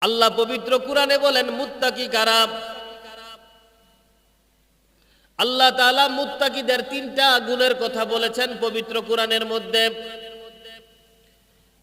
আল্লাহ পবিত্র কুরআনে বলেন, মুত্তাকি কারা আল্লাহ তাআলা মুত্তাকিদের তিনটা গুণের কথা বলেছেন পবিত্র কুরআনের মধ্যে।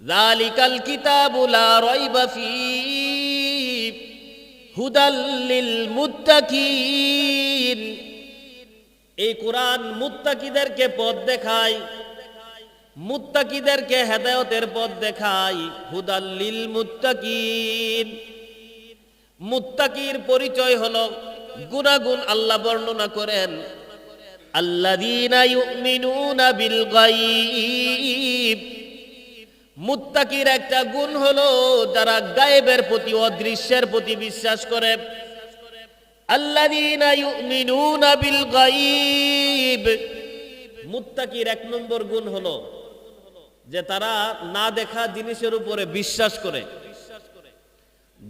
যালিকাল কিতাবু লা রাইবা ফী হুদাল লিল মুত্তাকিন। এই কোরআন মুত্তাকিদেরকে পথ দেখায়। মুত্তাকিদেরকে হেদায়তের পথ দেখায় হুদাল্লিল মুত্তাকিন। মুত্তাকির পরিচয় হলো গুণাগুণ আল্লাহ বর্ণনা করেন। আল্লাযীনা ইউমিনুনা বিল গায়ব। মুত্তাকির একটা গুণ হলো যারা গায়েবের প্রতি, অদৃশ্যের প্রতি বিশ্বাস করে। আল্লাযীনা ইউমিনুনা বিল গায়ব। মুত্তাকির এক নম্বর গুণ হলো যে তারা না দেখা জিনিসের উপরে বিশ্বাস করে।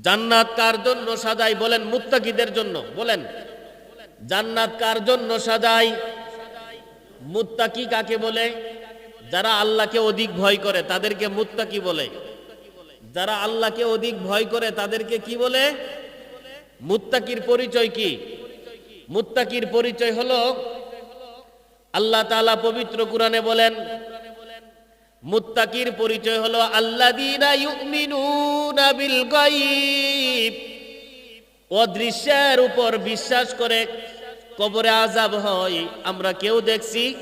জান্নাত কার জন্য সাজাই বলেন মুত্তাকিদের জন্য, বলেন। জান্নাত কার জন্য সাজাই মুত্তাকি কাকে বলে? যারা আল্লাহকে অধিক ভয় করে, তাদেরকে মুত্তাকি বলে। যারা আল্লাহকে অধিক ভয় করে, তাদেরকে কি বলে? মুত্তাকির পরিচয় কি? মুত্তাকির পরিচয় হলো, আল্লাহ তাআলা পবিত্র কোরআনে বলেন মুত্তাকির পরিচয় হলো গায়ব। অদৃশ্যের উপর বিশ্বাস করে কবরে আজাব হয়। আমরা কেউ দেখছি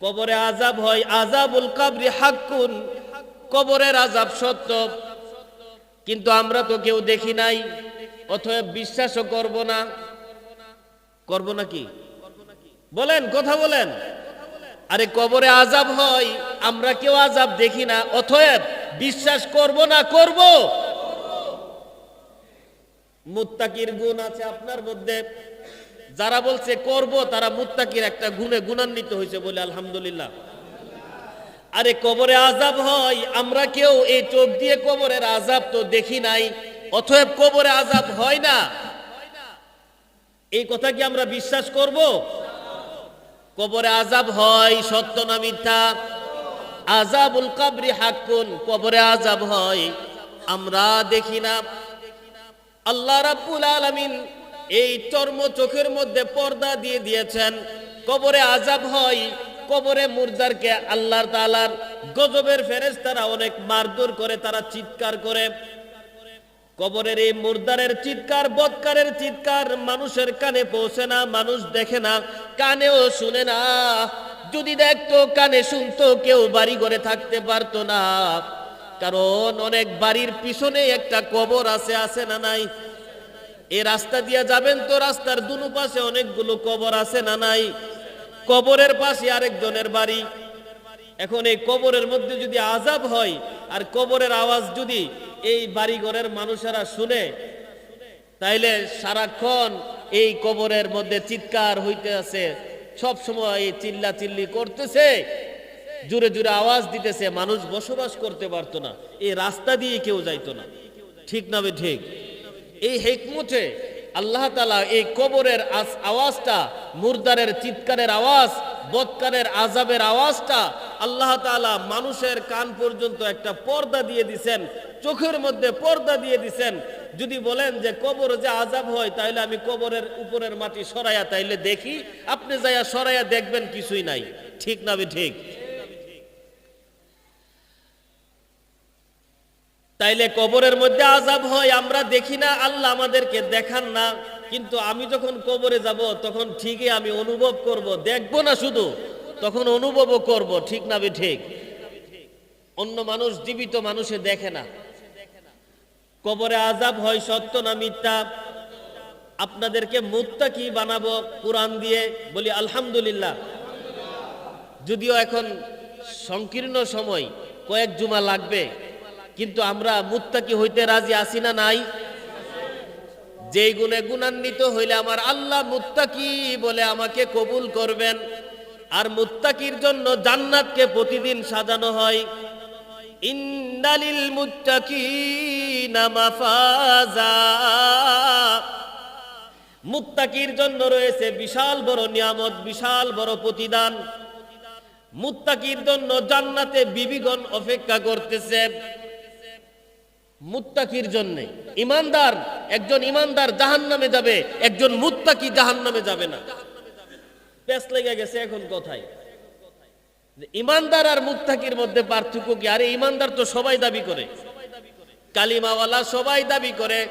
কবরে আজাব হয়। আজাবুল কাবরি হাক্কুন, কবরের আজাব সত্য। কিন্তু আমরা তো কেউ দেখি নাই, অতএব বিশ্বাসও করব না। করব না কি? বলেন, কথা বলেন। আরে কবরে আজাব হয় আমরা কেউ আজাব দেখি না, অতএব বিশ্বাস করব না করব। মুত্তাকির গুণ আছে আপনার মধ্যে। যারা বলছে করব, তারা মুত্তাকির একটা গুণে গুণান্বিত হয়েছে বলে আলহামদুলিল্লাহ। আরে কবরে আজাব হয়, আমরা কেউ এই চোখ দিয়ে কবরের আজাব তো দেখি নাই, অতএব কবরে আজাব হয় না। এই কথা কি আমরা বিশ্বাস করব? কবরে আজাব হয়, সত্য না মিথ্যা? আজাবুল কাবরি হাক্কুন, কবরে আজাব হয়। আমরা দেখি না। আল্লাহ রাব্বুল আলামিন এই চর্ম চোখের মধ্যে পর্দা দিয়ে দিয়েছেন। কবরে আজাব হয়, কবরে মুর্দারকে আল্লাহর তাআলার গজবের ফেরেশতারা অনেক মারধর করে, তারা চিৎকার করে। কবরের এই মুর্দারের চিৎকার, বৎকারের চিৎকার মানুষের কানে পৌঁছে না, মানুষ দেখে না, কানেও শুনে না। যদি দেখতো, কানে শুনতো, কেউ বাড়ি ঘরে থাকতে পারতো না। কারণ অনেক বাড়ির পিছনে একটা কবর আছে আছে না নাই? এ রাস্তা দিয়ে যাবেন তো রাস্তার দুনো পাশে অনেকগুলো কবর আছে না নাই? কবরের পাশে আরেকজনের বাড়ি। এখন এই কবরের মধ্যে যদি আজাব হয়, আর কবরের আওয়াজ যদি এই বাড়িঘরের মানুষেরা শুনে, তাইলে সারাক্ষণ এই কবরের মধ্যে চিৎকার হইতে আছে সব সময় এই চিল্লা চিল্লি করতেছে জুড়ে জুড়ে আওয়াজ দিতেছে, মানুষ বসবাস করতে পারতো না, এই রাস্তা দিয়ে কেউ যাইতো না। ঠিক না ঠিক? এই হেকমতে আল্লাহ তালা এই কবরের আওয়াজটা, মুর্দারের চিৎকারের আওয়াজ, বৎকারের আজাবের আওয়াজটা আল্লাহ তাআলা মানুষের কান পর্যন্ত একটা পর্দা দিয়ে দিছেন, চোখের মধ্যে পর্দা দিয়ে দিছেন। যদি বলেন যে কবর যে আজাব হয়, তাইলে আমি কবরের উপরের মাটি সরাইয়া তাইলে দেখি। আপনি যাইয়া সরাইয়া দেখবেন কিছুই নাই। ঠিক না ঠিক? তাইলে কবরের মধ্যে আজাব হয়, আমরা দেখি না, আল্লাহ আমাদেরকে দেখান না। কিন্তু আমি যখন কবরে যাব, তখন ঠিকই আমি অনুভব করব, দেখব না শুধু। তখন অনুভবও করব, ঠিক না ঠিক অন্য মানুষ জীবিত, মানুষে দেখে না। কবরে আজাব হয় সত্য না মিথ্যা? আপনাদেরকে মুত্তা কি বানাবো কোরআন দিয়ে, বলি আলহামদুলিল্লাহ। যদিও এখন সংকীর্ণ সময়, কয়েক জুমা লাগবে, কিন্তু আমরা মুত্তাকি হইতে রাজি আছি না নাই? যেই গুণে গুণান্বিত হইলে আমার আল্লাহ মুত্তাকি বলে আমাকে কবুল করবেন। আর মুত্তাকির জন্য জান্নাতকে প্রতিদিন সাজানো হয়। ইন্দালিল মুত্তাকির জন্য রয়েছে বিশাল বড় নিয়ামত, বিশাল বড় প্রতিদান। মুত্তাকির জন্য জান্নাতে বিবিগণ অপেক্ষা করতেছে। মুত্তাকির জন্য ইমানদার, একজন ইমানদার জাহান নামে যাবে, একজন মুত্তাকি জাহান নামে যাবে না। পেস লেগে গেছে এখন কথায়। ইমানদার আর মুত্তাকির মধ্যে পার্থক্য কি? আরে ইমানদার তো সবাই দাবি করে। কালিমাওয়ালা সবাই দাবি করে।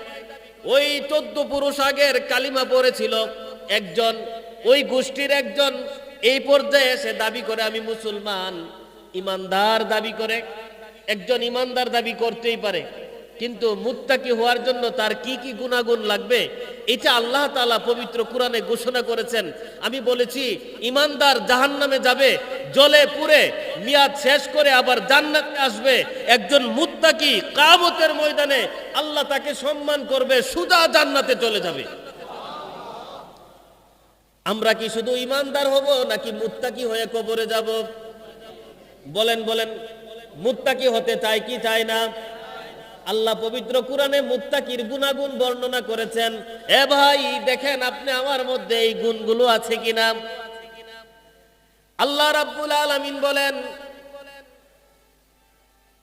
ওই চোদ্দ পুরুষ আগের কালিমা পড়েছিল, একজন, ওই গোষ্ঠীর একজন, এই পর্যায়ে এসে দাবি করে, আমি মুসলমান। ইমানদার দাবি করে। একজন ইমানদার দাবি করতেই পারে। কিন্তু মুত্তাকি হওয়ার জন্য তার কি কি গুণাগুণ লাগবে, এটা আল্লাহ তাআলা পবিত্র কোরআনে ঘোষণা করেছেন। আমি বলেছি ইমানদার জাহান্নামে যাবে, জলে পুরে মিয়াদ শেষ করে আবার জান্নাতে আসবে। একজন মুত্তাকি কাবতের ময়দানে আল্লাহ তাকে সম্মান করবে, সুদা জান্নাতে চলে যাবে। আমরা কি শুধু ইমানদার হব, নাকি মুত্তাকি হয়ে কবরে যাব? বলেন বলেন, মুত্তাকি হতে চাই কি চায় না? আল্লাহ পবিত্র কোরআনে মুত্তাকির গুণাগুণ বর্ণনা করেছেন, এ ভাই, দেখেন আপনি আমার মধ্যে এই গুণগুলো আছে কিনা? আল্লাহ রাব্বুল আলামিন বলেন,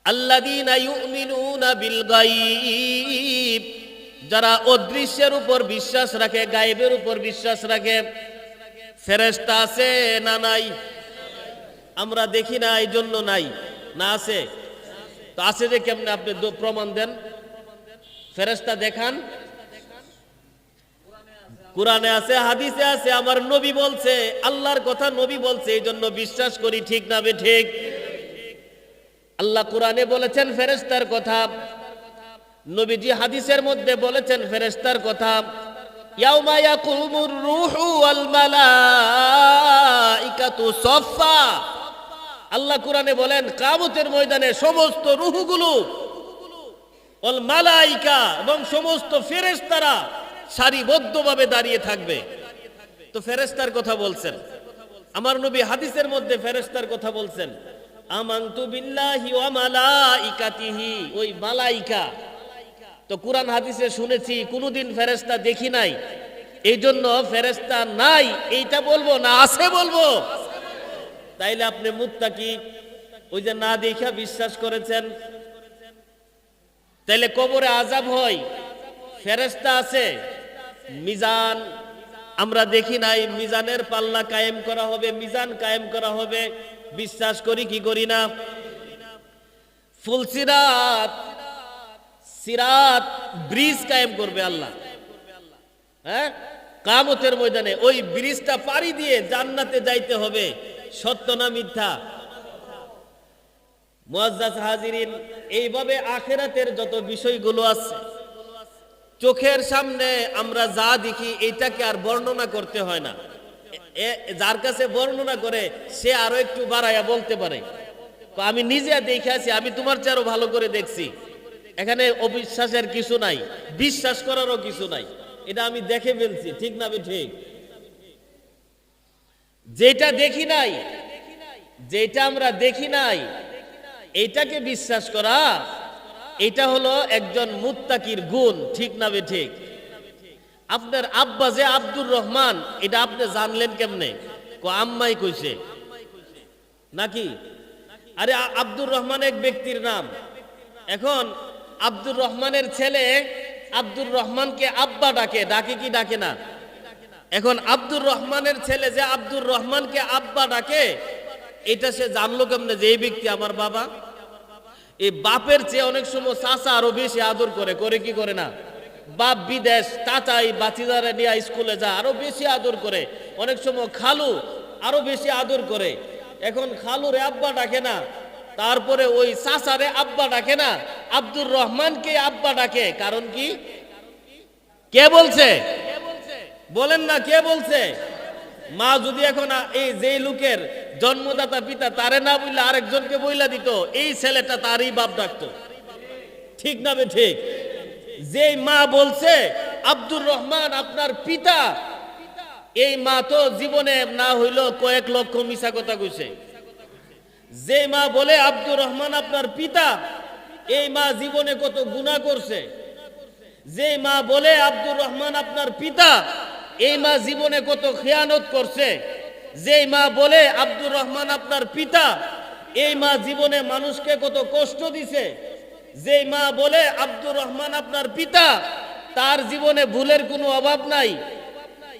আল্লাযীনা ইউমিনুনা বিল গায়ব যারা অদৃশ্যের উপর বিশ্বাস রাখে, গায়েবের উপর বিশ্বাস রাখে। ফেরেশতা আছে না নাই? আমরা দেখি না এই জন্য নাই। না আছে? তো আছে যে কেমনে আপনি প্রমাণ দেন? ফেরেশতা দেখান। কোরআনে আছে, হাদিসে আছে, আমার নবী বলছে, আল্লাহর কথা নবী বলছে এই জন্য বিশ্বাস করি, ঠিক না বে ঠিক? আল্লাহ কোরআনে বলেছেন ফেরেস্তার কথা। নবীজি হাদিসের মধ্যে বলেছেন ফেরেস্তার কথা। ইয়াউমা ইয়াকুমুর রূহু ওয়াল মালাইকাতু সাফফা। আল্লাহ কোরআনে বলেন কাবুতের ময়দানে সমস্ত রুহুগুলো, ওয়াল মালাইকা এবং সমস্ত ফেরেশতারা সারিবদ্ধভাবে দাঁড়িয়ে থাকবে। তো ফেরেস্তার কথা বলছেন। আমার নবী হাদিসের মধ্যে ফেরেস্তার কথা বলছেন, আমানতু বিল্লাহি ওয়া মালাইকাতিহি, ওই মালাইকা। তো কোরআন হাদিসে শুনেছি, কোনোদিন ফেরেশতা দেখি নাই। এই জন্য ফেরেশতা নাই, এইটা বলব না আছে বলব? তাইলে আপনি মুত্তাকি ওই যে না দেখা বিশ্বাস করেছেন? তাইলে কবরে আজাব হয় ফেরেস্তা আছে, মিজান আমরা দেখি নাই, মিজানের পাল্লা কায়েম করা হবে, মিজান কায়েম করা হবে, বিশ্বাস করি কি করি না? ফুলসিরাত সিরাত ব্রিজ কায়েম করবে আল্লাহ। হ্যাঁ? কামতের ময়দানে ওই ব্রিজটা পাড়ি দিয়ে জান্নাতে যাইতে হবে। সত্য না মিথ্যা? হাজিরিন, এইভাবে আখেরাতের যত বিষয়গুলো আছে, চোখের সামনে আমরা যা দেখি এইটাকে আর বর্ণনা করতে হয় না। যার কাছে বর্ণনা করে, সে আরও একটু বাড়াইয়া বলতে পারে। আমি নিজে দেখে আছি, আমি তোমার চেয়ে ভালো করে দেখছি। এখানে অবিশ্বাসের কিছু নাই, বিশ্বাস করারও কিছু নাই। এটা আমি দেখে ফেলছি, ঠিক না ঠিক? যেটা দেখি নাই, যেটা আমরা দেখি নাই, এটাকে বিশ্বাস করা, এটা হলো একজন মুত্তাকির গুণ, ঠিক না বে ঠিক? আপনার আব্বা যে আব্দুর রহমান, এটা আপনি জানলেন কেমনে? আম্মাই কইছে। নাকি? আরে আব্দুর রহমান এক ব্যক্তির নাম। এখন আব্দুর রহমানের ছেলে আব্দুর রহমানকে আব্বা ডাকে ডাকে কি, ডাকে না? এখন আব্দুর রহমানের ছেলে যে আব্দুর রহমানকে আব্বা ডাকে, এটা সে জানলো কেমনে যে এই ব্যক্তি আমার বাবা? এই বাপের চেয়ে অনেক সময় চাচা আরও বেশি আদর করে করে কি করে না? বাপ বিদেশ, চাচাই বাচিদারে নিয়ে স্কুলে যা আরও বেশি আদর করে। অনেক সময় খালু আরও বেশি আদর করে। এখন খালুরে আব্বা ডাকে না, তারপরে ওই চাচারে আব্বা ডাকে না, আব্দুর রহমানকে আব্বা ডাকে। কারণ কি? কে বলছে? বলেন না, কে বলছে? মা যদি এখন এই যে লোকের জন্মদাতা পিতা, তারে না বললে আরেকজনকে বইলা দিত, এই ছেলেটা তারই বাপ ডাকতো। ঠিক না বে ঠিক? যে মা বলছে, আব্দুর রহমান, আপনার পিতা। এই মা তো জীবনে না হইল কয়েক লক্ষ মিশা কথা কইছে। যে মা বলে, আব্দুর রহমান, আপনার পিতা। এই মা জীবনে কত গুনাহ করছে। যে মা বলে, আব্দুর রহমান, আপনার পিতা। এই মা জীবনে কত খেয়ানত করছে। যে মা বলে, আব্দুর রহমান আপনার পিতা। এই মা জীবনে মানুষকে কত কষ্ট দিছে। যে মা বলে, আব্দুর রহমান আপনার পিতা। তার জীবনে ভুলের কোনো অভাব নাই।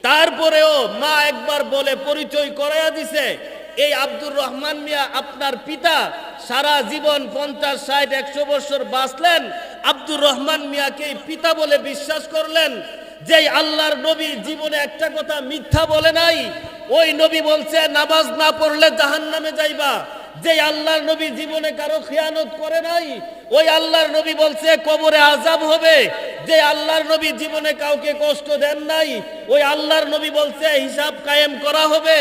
তারপরেও মা একবার বলে, পরিচয় করাইয়া দিছে, এই আব্দুর রহমান মিয়া আপনার পিতা। সারা জীবন পঞ্চাশ, ষাট, একশো বছর বাঁচলেন। আব্দুর রহমান মিয়াকে পিতা বলে বিশ্বাস করলেন। যেই আল্লাহর নবী জীবনে একটা কথা মিথ্যা বলে নাই, ওই নবী বলছে, নামাজ না পড়লে জাহান্নামে যাইবা। যে আল্লাহর নবী জীবনে কারও খেয়ানত করে নাই, ওই আল্লাহর নবী বলছে, কবরে আজাব হবে। যে আল্লাহর নবী জীবনে কাউকে কষ্ট দেন নাই, ওই আল্লাহর নবী বলছে, হিসাব কায়েম করা হবে।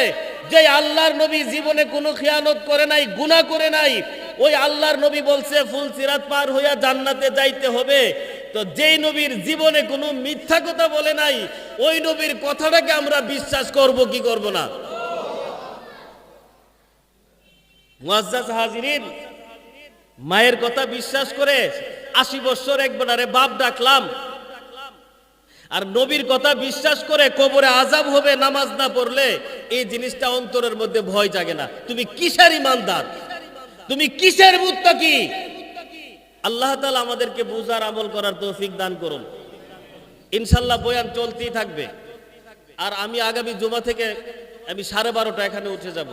যে আল্লাহর নবী জীবনে কোনো খেয়ানত করে নাই, গুনাহ করে নাই, ওই আল্লাহর নবী বলছে, ফুল সিরাত পার হইয়া জান্নাতে যাইতে হবে। তো যেই নবীর জীবনে কোনো মিথ্যা কথা বলে নাই, ওই নবীর কথাটাকে আমরা বিশ্বাস করব কি করব না? মায়ের কথা বিশ্বাস করে আশি বছর একবারে বাপ ডাকলাম। আর নবীর কথা বিশ্বাস করে কবরে আজাব হবে, নামাজ না পড়লে এই জিনিসটা অন্তরের মধ্যে ভয় জাগে না। তুমি কিসের ইমানদার? তুমি কিসের মুত্তাকি? আল্লাহ তালা আমাদেরকে বুঝার আমল করার তৌফিক দান করুন। ইনশাল্লাহ বয়ান চলতেই থাকবে। আর আমি আগামী জুমা থেকে আমি সাড়ে বারোটা এখানে উঠে যাব।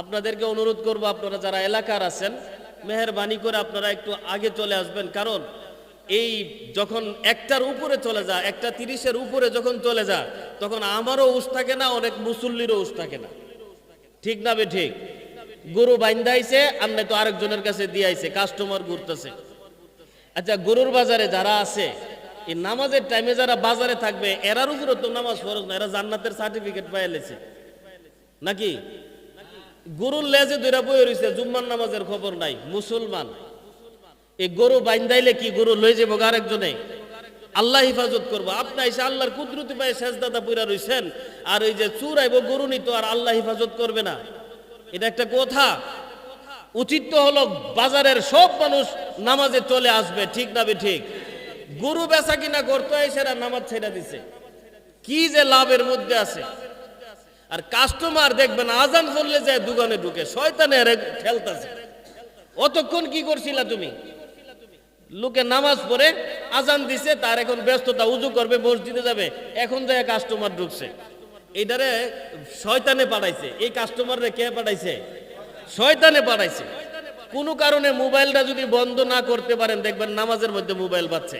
আপনাদেরকে অনুরোধ করব, আপনারা যারা এলাকার আছেন, মেহরবানি করে আপনারা একটু আগে চলে আসবেন। কারণ এই যখন একটার উপরে চলে যায় একটা তিরিশের উপরে যখন চলে যায় তখন আমারও উস থাকে না, অনেক মুসল্লিরও উস থাকে না। ঠিক না বে ঠিক? গরু বাইন্দাইছে আর তো আরেকজনের কাছে দিয়াইছে কাস্টমার ঘুরতেছে। আচ্ছা গরুর বাজারে যারা আছে, এই নামাজের টাইমে যারা বাজারে থাকবে এরার উপরে তো নামাজ ফরজ না, এরা জান্নাতের সার্টিফিকেট পাই লেছে। নাকি? গরুর লেজে দুইরা বই রয়েছে জুম্মার নামাজের খবর নাই, মুসলমান। এই গরু বাইন্দাইলে কি গরু লই যাব আরেকজনে? আল্লাহ হেফাজত করব। আপনি এসে আল্লাহর কুদরতি পায়ে শেষদাদা পুরা রইছেন, আর ওই যে চুর আইব গরু নিত আর আল্লাহ হেফাজত করবে না। এটা একটা কথা। উচিত তো হলো বাজারের সব মানুষ নামাজে চলে আসবে, ঠিক না ঠিক? গরু বেচা কিনা করতে এরা নামাজ ছেড়ে দিছে। কি যে লাভের মধ্যে আছে। আর কাস্টমার দেখবেন, আজান করলে যায় দোকানে ঢুকে, শয়তানে আরে ঠেলতাছে। অতক্ষণ কি করছিলা তুমি? লোকে নামাজ পড়ে, আজান দিছে, তার এখন ব্যস্ততা, উজু করবে, মসজিদে যাবে, এখন যায় কাস্টমার ঢুকছে। এটারে শয়তানে পাঠাইছে। এই কাস্টমাররে কে পাঠাইছে? শয়তানে পাঠাইছে। কোনো কারণে মোবাইলটা যদি বন্ধ না করতে পারেন, দেখবেন নামাজের মধ্যে মোবাইল পাচ্ছে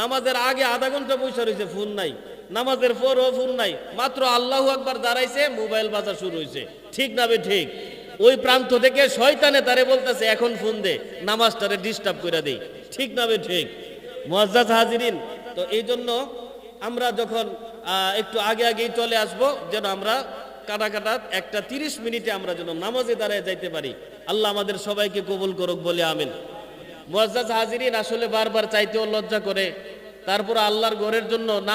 নামাজের আগে আধা ঘণ্টা বসে রয়েছে ফোন নাই। নামাজের পরও ফোন নাই। মাত্র আল্লাহ একবার দাঁড়াইছে, মোবাইল বাজা শুরু হয়েছে ঠিক নাবে ঠিক? ওই প্রান্ত থেকে শয়তানে তারে বলতেছে, এখন ফোন দে, নামাজটারে ডিস্টার্ব করে দেই। ঠিক না ঠিক? মুআজ্জাজ হাজিরিন, তো এই জন্য আমরা যখন একটু আগে আগেই চলে আসব, যেন আমরা কাটা কাটা একটা তিরিশ মিনিটে আমরা যেন নামাজে দাঁড়ায় যাইতে পারি। আল্লাহ আমাদের সবাইকে কবুল করুক বলে আমিন। মোয়াজ হাজিরিন আসলে বারবার চাইতেও লজ্জা করে। তারপর আল্লাহর ঘরের জন্য না